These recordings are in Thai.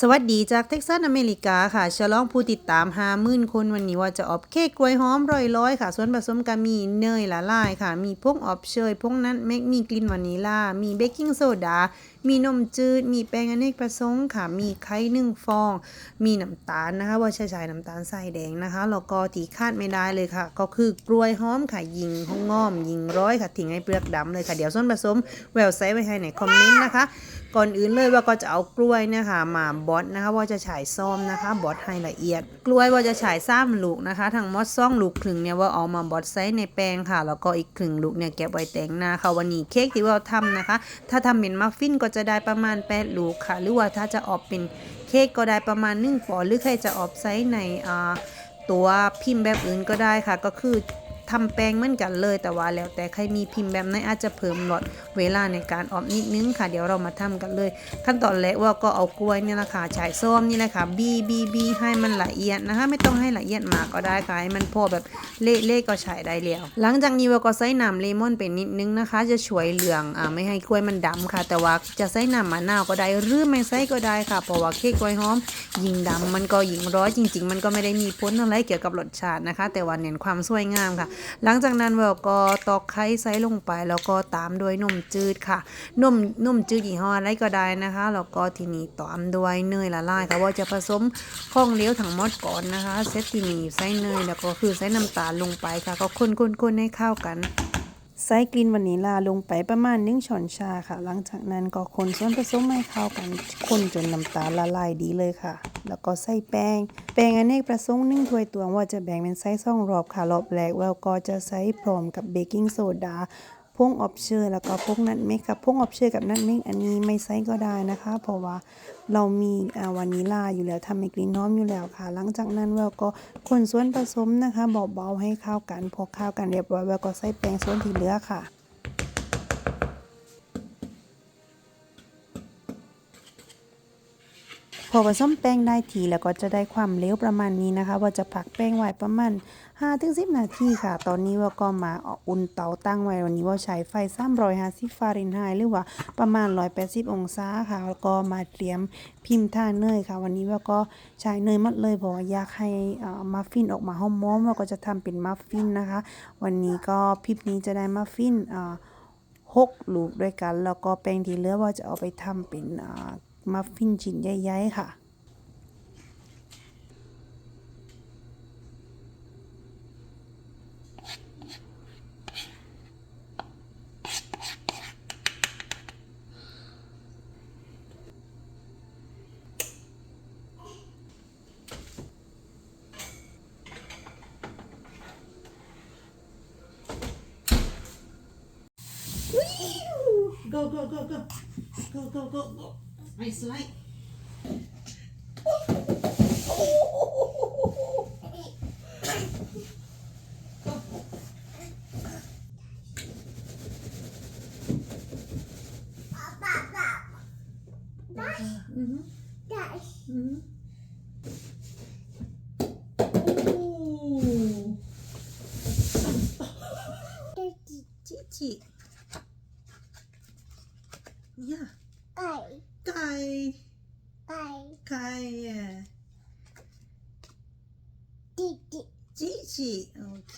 สวัสดีจากเท็กซัสอเมริกาค่ะ ฉลองผู้ติดตาม5มื่นคนวันนี้ว่าจะออบเค้กกล้วยหอมร้อยร้อยๆค่ะ ส่วนผสมก็มีเนยละลายค่ะ มีพวกออบเชยพวกนั้นเมกมีกลิ่นวานิลา มีเบกกิ้งโซดา มีนมจืด มีแป้งอเนกประสงค์ค่ะ มีไข่หนึ่งฟอง มีน้ำตาลนะคะว่าใช้ใช้น้ำตาลทรายแดงนะคะแล้วก็ที่คาดไม่ได้เลยค่ะ ก็คือกล้วยหอมค่ะ ยิงห้องง้อม ยิงร้อยค่ะทิ้งให้เปลือกดำเลยค่ะเดี๋ยวส่วนผสมแววไซส์ไว้ให้ในคอมเมนต์นะคะ ก่อนอื่นเลยว่าก็จะเอากล้วยนะคะมาบดนะคะว่าจะฉายซ่อมนะคะบดให้ละเอียด กล้วยว่าจะฉายซ้ำลูกนะคะทั้งหมดซ่องลูกครึ่งเนี่ยว่าเอามาบดไซส์ในแป้งค่ะ แล้วก็อีกครึ่งลูกเนี่ยเก็บไว้แต่งหน้าค่ะวันนี้เค้กที่ว่าทำนะคะ ถ้าทำเป็นมัฟฟินก็จะได้ประมาณ8ลูกค่ะ หรือว่าถ้าจะออกเป็นเค้กก็ได้ประมาณ1ปอนด์หรือใครจะออกไซส์ในตัวพิมพ์แบบอื่นก็ได้ค่ะ ก็คือ ทำแป้งเหมือนกันเลยแต่ว่าแล้วแต่ใครมีพิมพ์แบบไหนอาจจะเพิ่มหลอดเวลาในการออมนิดนึงค่ะ เดี๋ยวเรามาทำกันเลย ขั้นตอนแรกว่าก็เอากล้วยนี่แหละค่ะฉายส้มนี่แหละค่ะบีบีบีให้มันละเอียดนะคะ ไม่ต้องให้ละเอียดมากก็ได้ค่ะให้มันพอแบบเละๆก็ใช้ได้แล้วหลังจากนี้ว่าก็ใส่น้ำเลมอนไปนิดนึงนะคะ จะช่วยเหลืองอ่าไม่ให้กล้วยมันดำค่ะ แต่ว่าจะใส่น้ำมะนาวก็ได้หรือไม่ใส่ก็ได้ค่ะเพราะว่าเค้กกล้วยหอมยิงดำมันก็ยิงร้อยจริง ๆ มันก็ไม่ได้มีผลอะไรเกี่ยวกับรสชาตินะคะ แต่ว่าเน้นความสวยงามค่ะหลังจากนั้นเราก็ตอกไข่ใส่ลงไป แล้วก็ตามด้วยนมจืดค่ะนมนมจืดยี่ห้ออะไรก็ได้นะคะแล้วก็ทีนี้ตามด้วยเนยละลายค่ะว่าจะผสมข้องเลี้ยวทั้งหมดก่อนนะคะเซตทีนี้ใส่เนยแล้วก็คือใส่น้ำตาลลงไปค่ะ ก็คนๆๆให้เข้ากัน ใส่กลิ่นวานิลาลงไปประมาณหนึ่งช้อนชาค่ะ หลังจากนั้นก็คนส่วนผสมให้เข้ากัน คนจนน้ำตาลละลายดีเลยค่ะ แล้วก็ใส่แป้ง แป้งอเนกประสงค์หนึ่งถ้วยตวงว่าจะแบ่งเป็นไส้ซ่องรอบค่ะ รอบแรกแล้วก็จะใส่พร้อมกับเบกกิ้งโซดา พงอบเชยแล้วก็พงนัทเมกค่ะพงอบเชยกับนัทเมกอันนี้ไม่ใส่ก็ได้นะคะ เพราะว่าเรามีอาวานิลาอยู่แล้วทำให้กลิ่นหอมอยู่แล้วค่ะ หลังจากนั้นเราก็คนส่วนผสมนะคะเบาๆให้เข้ากันพอเข้ากันเรียบร้อยแล้วก็ใส่แป้งส่วนที่เหลือค่ะ อผสมแป้งได้ทีแล้วก็จะได้ความเหลวประมาณนี้นะคะ ว่าจะผักแป้งไว้ประมาณ5-10 นาทีค่ะ ตอนนี้ว่าก็มาอุ่นเตาตั้งไว้วันนี้ว่าใช้ไฟ 350ฟาเรนไฮต์หรือว่าประมาณ 180 องศาค่ะ แล้วก็มาเตรียมพิมพ์ท่าเนยค่ะ วันนี้ว่าก็ใช้เนยหมัดเลยเพราะว่าอยากให้มัฟฟินออกมาหอมๆเราก็จะทำเป็นมัฟฟินนะคะ วันนี้ก็พิมพ์นี้จะได้มัฟฟินหกลูกด้วยกัน แล้วก็แป้งที่เหลือว่าจะเอาไปทำเป็น มัฟฟินชิ้นใหญ่ๆค่ะ Go, go, go, go. Go, go, go, go. Mày xoay Mm-hmm. Mm-hmm. chị chị yeah. Ai. าไก่ไก่อ่ะจิจิโอเค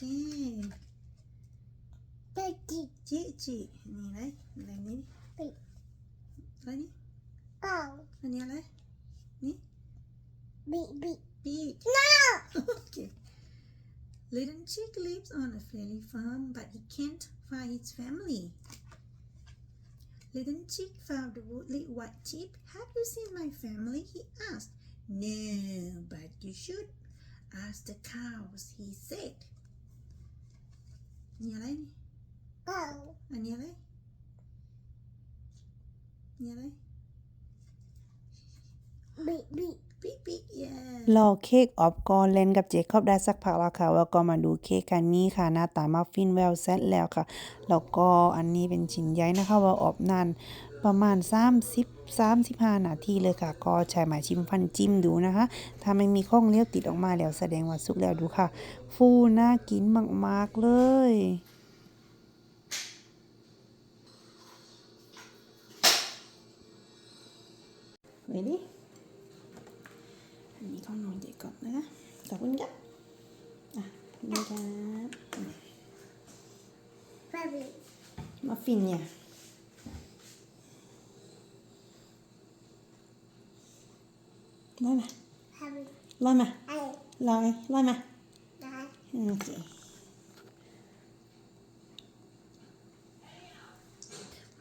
จิจินี่อะไรอะไรนี่อะไรนี่อันนี้อะไรนี่ Beach. No! okay. Little chick lives on a fairy farm, but he can't find his family. Little chick found the woolly white sheep. Have you seen my family? He asked. No, but you should ask the cows, he said. นี่อะไรนี่อันนี้อะไรนี่อะไรปิ๊กปิ๊ก yeah รอเค้กออฟกอนเลนกับเจคอบได้สักพักแล้วค่ะแล้วก็มาดูเค้กกันนี้ค่ะ หน้าตามัฟฟินแววเซตแล้วค่ะ แล้วก็อันนี้เป็นชิ้นใหญ่นะคะว่าออบนานประมาณ 30 35 นาทีเลยค่ะ ก็ใช้หมายชิมฟันจิ้มดูนะคะ ถ้าไม่มีข้องเลี้ยวติดออกมาแล้วแสดงว่าสุกแล้วดูค่ะ ฟูน่ากินมาก ๆ เลยเลยดิ อันนี้ของน้องเด็กก่อนนะขอบคุณครับอะนี่ครับ Baby. มาฟินเนี่ยลอยมา Baby. ลอยมา Hey. ลอยลอยมา Dad. โอเค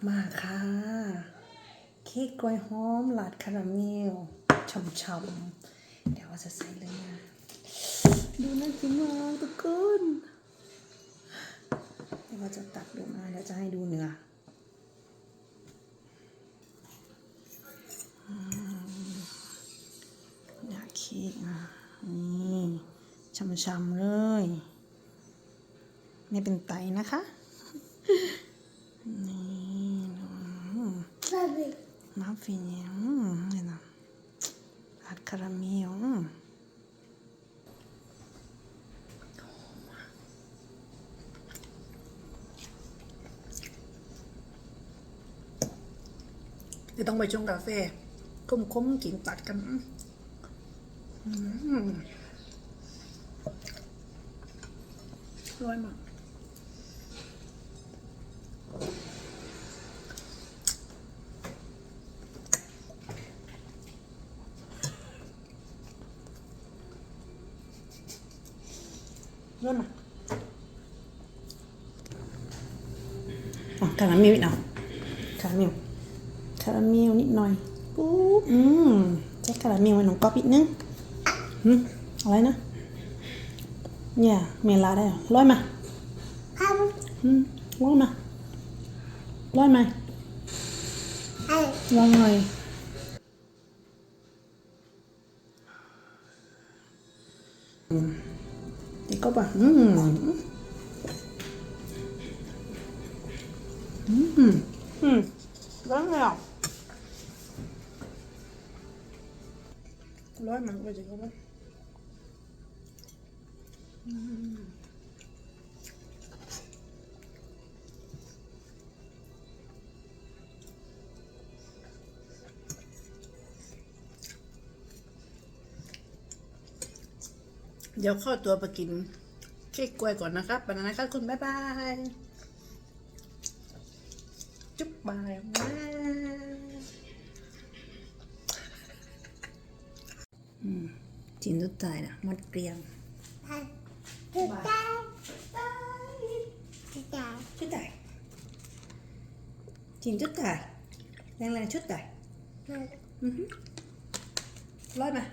มาค่ะ เค้กกล้วยหอมหลาดคาราเมลช่ำๆ เดี๋ยวว่าจะใส่เลยนะดูน่ากินมากทุกคนเดี๋ยวว่าจะตักดูมาแล้วจะให้ดูเนื้ออืมเนื้อเค้กอะนี่ช่ำๆเลยไม่เป็นไตนะคะนี่อืม Baby. มาฟินเนี่ยอืมนี่นะอัดคาราเมลอืม เดี๋ยวต้องไปชงกาแฟคุ้มๆกินตัดกันอืมอร่อยมากเริ่มมาอะคาราเมลอีกหน่อยคาราเมล คาราเมลนิดหน่อยปุ๊บอืมใช้คาราเมลไว้หนองก๊อปอีกนึงอืมอะไรนะเนี่ยเมลาได้เหรอร้อยมา Baby. อืมร้อยมาร้อยมา Hey. ร้อยหน่อยอืมเด็กก็บอ กอืมอืมอืมร้อนเลยอะร้อนมันก็จะก็ว่าเดี๋ยวเข้าตัวไปกินเค้กกล้วยก่อนนะครับไปแล้วนะครับคุณบ๊ายบาย จุ๊บบาย จินทุกตายนะมัดเกลียงชุดใดชิ้นชุดตายแรงแรงๆชุดตายอือฮึร้อยมา